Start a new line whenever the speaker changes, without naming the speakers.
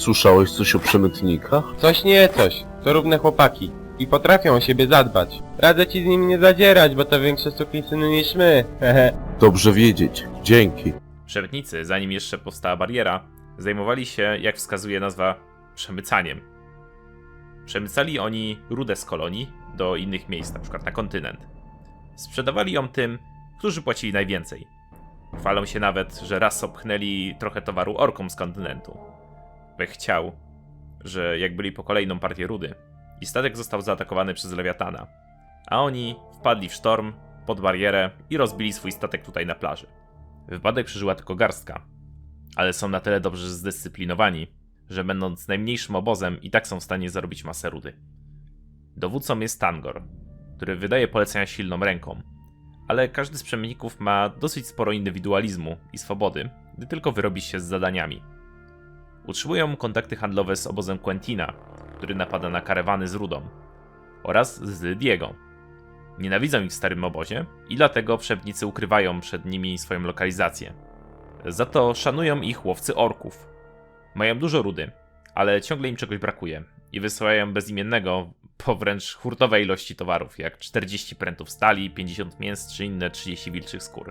Słyszałeś coś o przemytnikach?
Coś nie coś, to równe chłopaki. I potrafią o siebie zadbać. Radzę ci z nimi nie zadzierać, bo to większe syny niż my. Hehe.
Dobrze wiedzieć. Dzięki.
Przemytnicy, zanim jeszcze powstała bariera, zajmowali się, jak wskazuje nazwa, przemycaniem. Przemycali oni rudę z kolonii do innych miejsc, na przykład na kontynent. Sprzedawali ją tym, którzy płacili najwięcej. Chwalą się nawet, że raz opchnęli trochę towaru orkom z kontynentu. Chciał, że jak byli po kolejną partię rudy i statek został zaatakowany przez Lewiatana, a oni wpadli w sztorm, pod barierę i rozbili swój statek tutaj na plaży. Wypadek przeżyła tylko garstka, ale są na tyle dobrze zdyscyplinowani, że będąc najmniejszym obozem i tak są w stanie zarobić masę rudy. Dowódcą jest Tangor, który wydaje polecenia silną ręką, ale każdy z przemytników ma dosyć sporo indywidualizmu i swobody, gdy tylko wyrobi się z zadaniami. Utrzymują kontakty handlowe z obozem Quentina, który napada na karawany z rudą, oraz z Diego, Nienawidzą ich w starym obozie i dlatego przemytnicy ukrywają przed nimi swoją lokalizację. Za to szanują ich łowcy orków. Mają dużo rudy, ale ciągle im czegoś brakuje i wysyłają bezimiennego po wręcz hurtowej ilości towarów, jak 40 prętów stali, 50 mięs czy inne 30 wilczych skór.